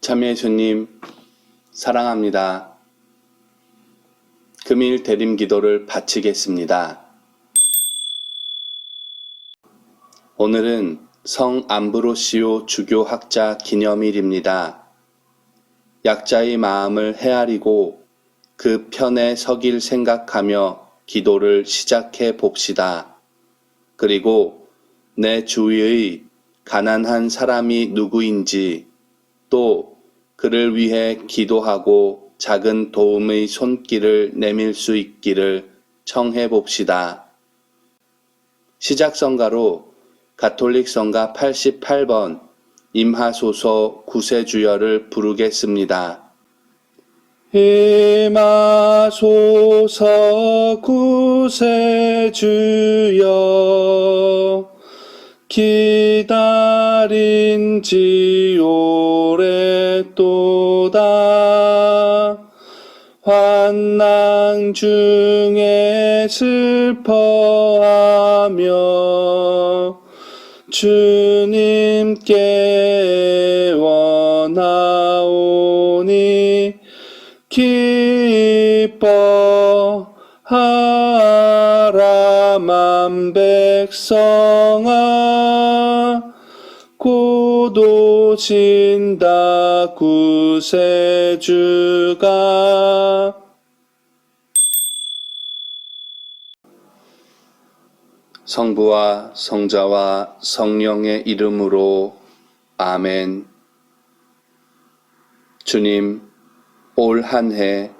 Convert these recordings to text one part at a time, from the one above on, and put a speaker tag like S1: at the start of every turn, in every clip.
S1: 참예수님, 사랑합니다. 금일 대림 기도를 바치겠습니다. 오늘은 성 암브로시오 주교 학자 기념일입니다. 약자의 마음을 헤아리고 그 편에 서길 생각하며 기도를 시작해 봅시다. 그리고 내 주위의 가난한 사람이 누구인지 또 그를 위해 기도하고 작은 도움의 손길을 내밀 수 있기를 청해 봅시다. 시작성가로 가톨릭 성가 88번 임하소서 구세주여를 부르겠습니다. 임하소서 구세주여 기다린 지 오랫도다. 환난 중에 슬퍼하며 주님께 원하오니 기뻐하라 만 백성아 고도신다 구세주가 성부와 성자와 성령의 이름으로 아멘. 주님, 올 한 해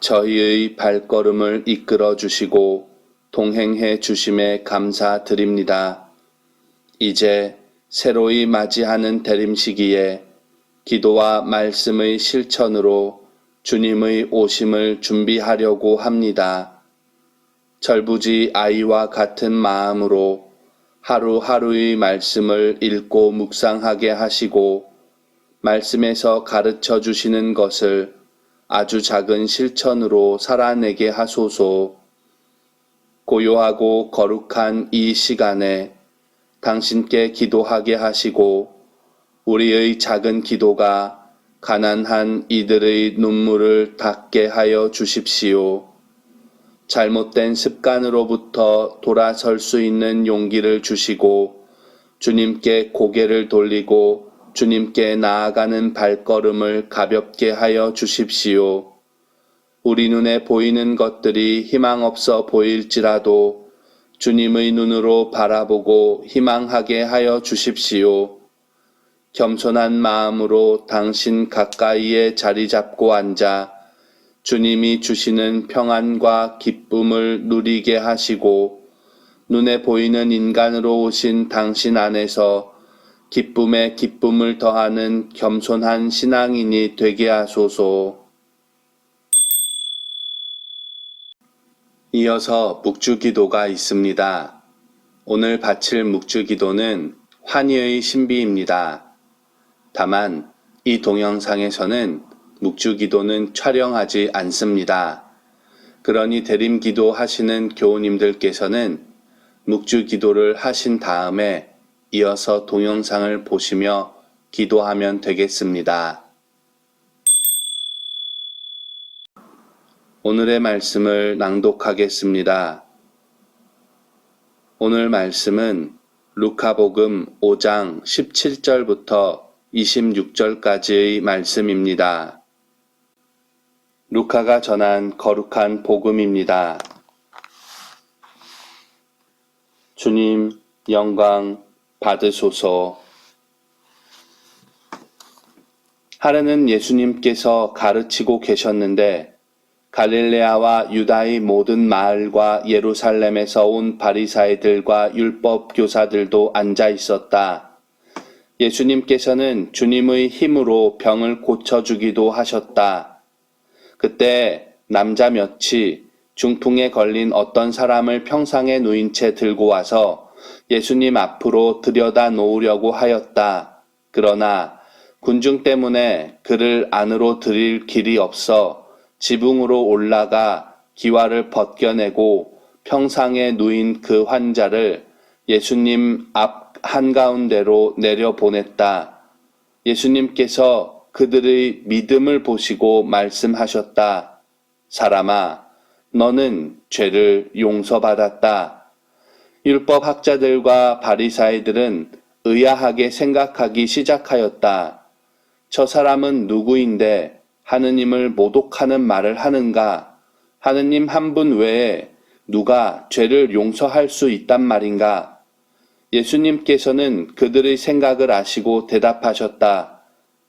S1: 저희의 발걸음을 이끌어 주시고 동행해 주심에 감사드립니다. 이제 새로이 맞이하는 대림 시기에 기도와 말씀의 실천으로 주님의 오심을 준비하려고 합니다. 절부지 아이와 같은 마음으로 하루하루의 말씀을 읽고 묵상하게 하시고 말씀에서 가르쳐 주시는 것을 아주 작은 실천으로 살아내게 하소서. 고요하고 거룩한 이 시간에 당신께 기도하게 하시고 우리의 작은 기도가 가난한 이들의 눈물을 닦게 하여 주십시오. 잘못된 습관으로부터 돌아설 수 있는 용기를 주시고 주님께 고개를 돌리고 주님께 나아가는 발걸음을 가볍게 하여 주십시오. 우리 눈에 보이는 것들이 희망 없어 보일지라도 주님의 눈으로 바라보고 희망하게 하여 주십시오. 겸손한 마음으로 당신 가까이에 자리 잡고 앉아 주님이 주시는 평안과 기쁨을 누리게 하시고 눈에 보이는 인간으로 오신 당신 안에서 기쁨에 기쁨을 더하는 겸손한 신앙인이 되게 하소서. 이어서 묵주기도가 있습니다. 오늘 바칠 묵주기도는 환희의 신비입니다. 다만 이 동영상에서는 묵주기도는 촬영하지 않습니다. 그러니 대림기도 하시는 교우님들께서는 묵주기도를 하신 다음에 이어서 동영상을 보시며 기도하면 되겠습니다. 오늘의 말씀을 낭독하겠습니다. 오늘 말씀은 루카복음 5장 17절부터 26절까지의 말씀입니다. 루카가 전한 거룩한 복음입니다. 주님, 영광 받으소서. 하루는 예수님께서 가르치고 계셨는데 갈릴레아와 유다의 모든 마을과 예루살렘에서 온 바리사이들과 율법 교사들도 앉아 있었다. 예수님께서는 주님의 힘으로 병을 고쳐주기도 하셨다. 그때 남자 몇이 중풍에 걸린 어떤 사람을 평상에 누인 채 들고 와서 예수님 앞으로 들여다 놓으려고 하였다. 그러나 군중 때문에 그를 안으로 들일 길이 없어 지붕으로 올라가 기와를 벗겨내고 평상에 누인 그 환자를 예수님 앞 한가운데로 내려보냈다. 예수님께서 그들의 믿음을 보시고 말씀하셨다. 사람아, 너는 죄를 용서받았다. 율법 학자들과 바리사이들은 의아하게 생각하기 시작하였다. 저 사람은 누구인데 하느님을 모독하는 말을 하는가? 하느님 한 분 외에 누가 죄를 용서할 수 있단 말인가? 예수님께서는 그들의 생각을 아시고 대답하셨다.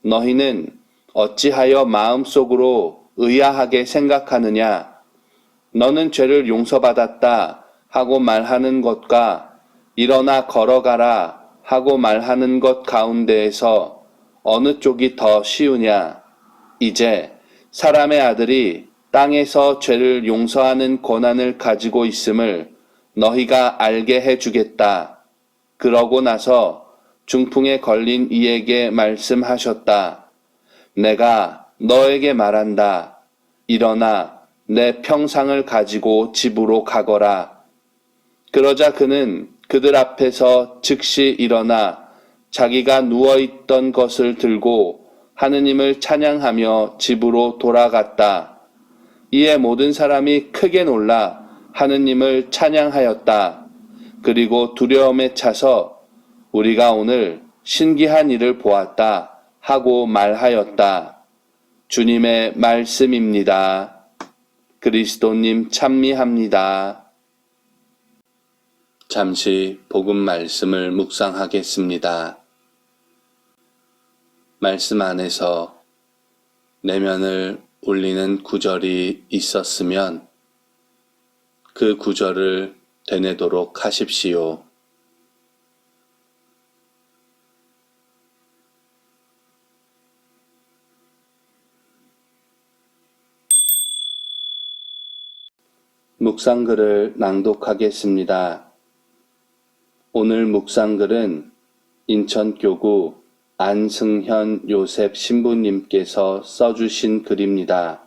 S1: 너희는 어찌하여 마음속으로 의아하게 생각하느냐? 너는 죄를 용서받았다 하고 말하는 것과 일어나 걸어가라 하고 말하는 것 가운데에서 어느 쪽이 더 쉬우냐? 이제 사람의 아들이 땅에서 죄를 용서하는 권한을 가지고 있음을 너희가 알게 해 주겠다. 그러고 나서 중풍에 걸린 이에게 말씀하셨다. 내가 너에게 말한다. 일어나 내 평상을 가지고 집으로 가거라. 그러자 그는 그들 앞에서 즉시 일어나 자기가 누워있던 것을 들고 하느님을 찬양하며 집으로 돌아갔다. 이에 모든 사람이 크게 놀라 하느님을 찬양하였다. 그리고 두려움에 차서 우리가 오늘 신기한 일을 보았다 하고 말하였다. 주님의 말씀입니다. 그리스도님 찬미합니다. 잠시 복음 말씀을 묵상하겠습니다. 말씀 안에서 내면을 울리는 구절이 있었으면 그 구절을 되뇌도록 하십시오. 묵상글을 낭독하겠습니다. 오늘 묵상글은 인천교구 안승현 요셉 신부님께서 써주신 글입니다.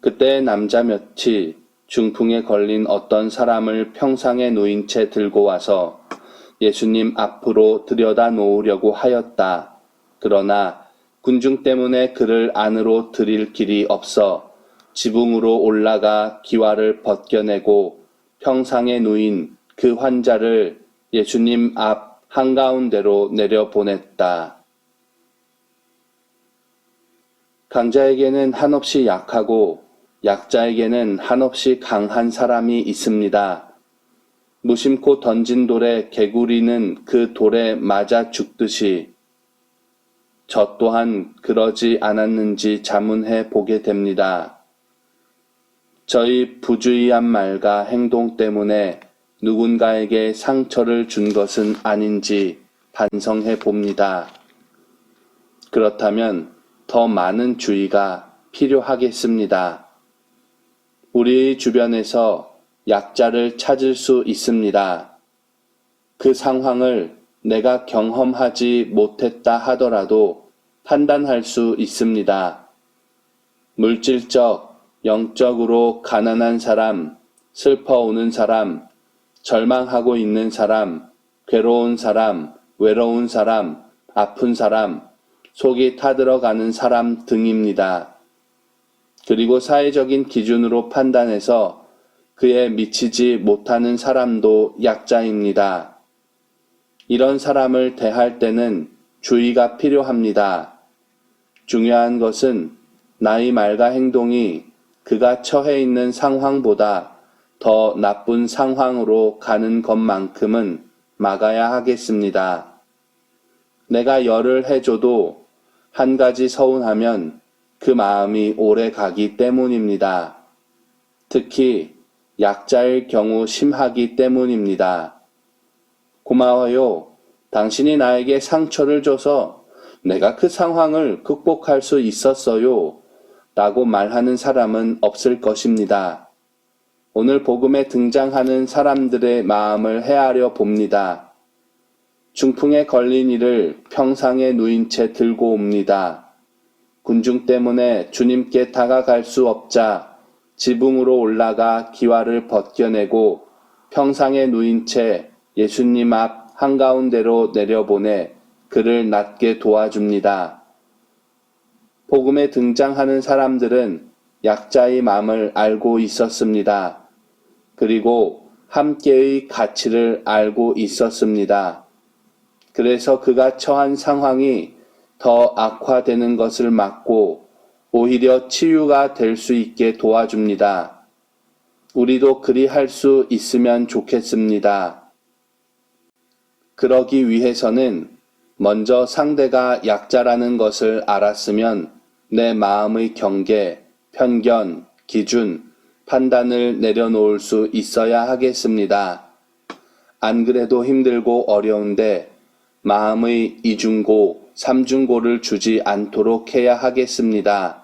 S1: 그때 남자 몇이 중풍에 걸린 어떤 사람을 평상에 놓인 채 들고 와서 예수님 앞으로 들여다 놓으려고 하였다. 그러나 군중 때문에 그를 안으로 들일 길이 없어 지붕으로 올라가 기와를 벗겨내고 평상에 누인 그 환자를 예수님 앞 한가운데로 내려보냈다. 강자에게는 한없이 약하고 약자에게는 한없이 강한 사람이 있습니다. 무심코 던진 돌에 개구리는 그 돌에 맞아 죽듯이 저 또한 그러지 않았는지 자문해 보게 됩니다. 저희 부주의한 말과 행동 때문에 누군가에게 상처를 준 것은 아닌지 반성해 봅니다. 그렇다면 더 많은 주의가 필요하겠습니다. 우리 주변에서 약자를 찾을 수 있습니다. 그 상황을 내가 경험하지 못했다 하더라도 판단할 수 있습니다. 물질적, 영적으로 가난한 사람, 슬퍼오는 사람, 절망하고 있는 사람, 괴로운 사람, 외로운 사람, 아픈 사람, 속이 타들어가는 사람 등입니다. 그리고 사회적인 기준으로 판단해서 그에 미치지 못하는 사람도 약자입니다. 이런 사람을 대할 때는 주의가 필요합니다. 중요한 것은 나의 말과 행동이 그가 처해 있는 상황보다 더 나쁜 상황으로 가는 것만큼은 막아야 하겠습니다. 내가 열을 해줘도 한 가지 서운하면 그 마음이 오래 가기 때문입니다. 특히 약자일 경우 심하기 때문입니다. 고마워요. 당신이 나에게 상처를 줘서 내가 그 상황을 극복할 수 있었어요. 라고 말하는 사람은 없을 것입니다. 오늘 복음에 등장하는 사람들의 마음을 헤아려 봅니다. 중풍에 걸린 이를 평상에 누인 채 들고 옵니다. 군중 때문에 주님께 다가갈 수 없자 지붕으로 올라가 기와를 벗겨내고 평상에 누인 채 예수님 앞 한가운데로 내려보내 그를 낫게 도와줍니다. 복음에 등장하는 사람들은 약자의 마음을 알고 있었습니다. 그리고 함께의 가치를 알고 있었습니다. 그래서 그가 처한 상황이 더 악화되는 것을 막고 오히려 치유가 될 수 있게 도와줍니다. 우리도 그리 할 수 있으면 좋겠습니다. 그러기 위해서는 먼저 상대가 약자라는 것을 알았으면 내 마음의 경계, 편견, 기준, 판단을 내려놓을 수 있어야 하겠습니다. 안 그래도 힘들고 어려운데 마음의 이중고, 삼중고를 주지 않도록 해야 하겠습니다.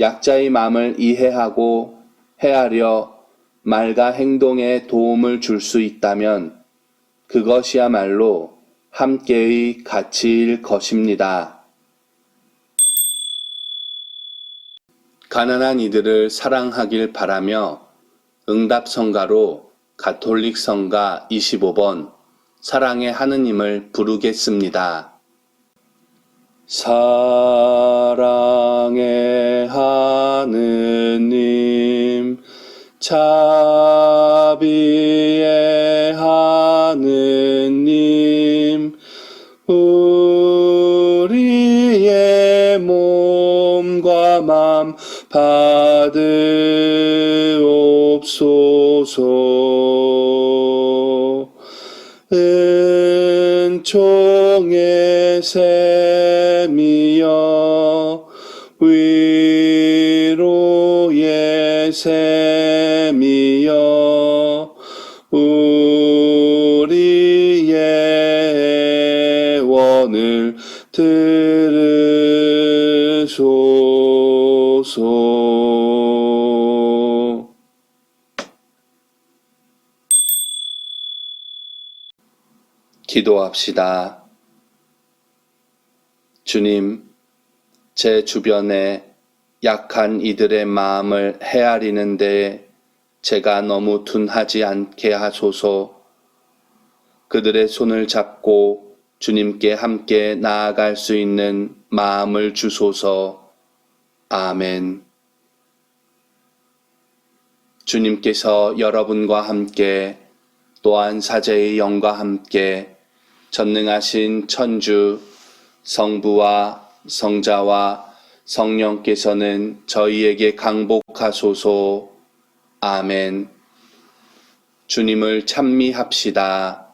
S1: 약자의 마음을 이해하고 헤아려 말과 행동에 도움을 줄 수 있다면 그것이야말로 함께의 가치일 것입니다. 가난한 이들을 사랑하길 바라며 응답 성가로 가톨릭 성가 25번 사랑의 하느님을 부르겠습니다. 사랑의 하느님 자 받으옵소서. 은총의 샘이여 위로의 샘이여 우리의 원을 들 으소서 기도합시다. 주님, 제 주변에 약한 이들의 마음을 헤아리는 데 제가 너무 둔하지 않게 하소서. 그들의 손을 잡고 주님께 함께 나아갈 수 있는 마음을 주소서. 아멘. 주님께서 여러분과 함께 또한 사제의 영과 함께 전능하신 천주 성부와 성자와 성령께서는 저희에게 강복하소서. 아멘. 주님을 찬미합시다.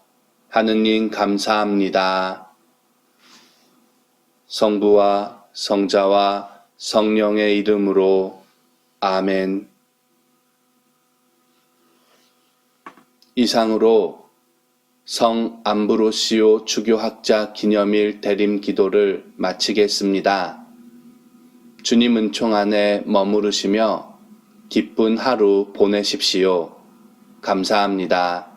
S1: 하느님 감사합니다. 성부와 성자와 성령의 이름으로 아멘. 이상으로 성 암브로시오 주교학자 기념일 대림 기도를 마치겠습니다. 주님 은총 안에 머무르시며 기쁜 하루 보내십시오. 감사합니다.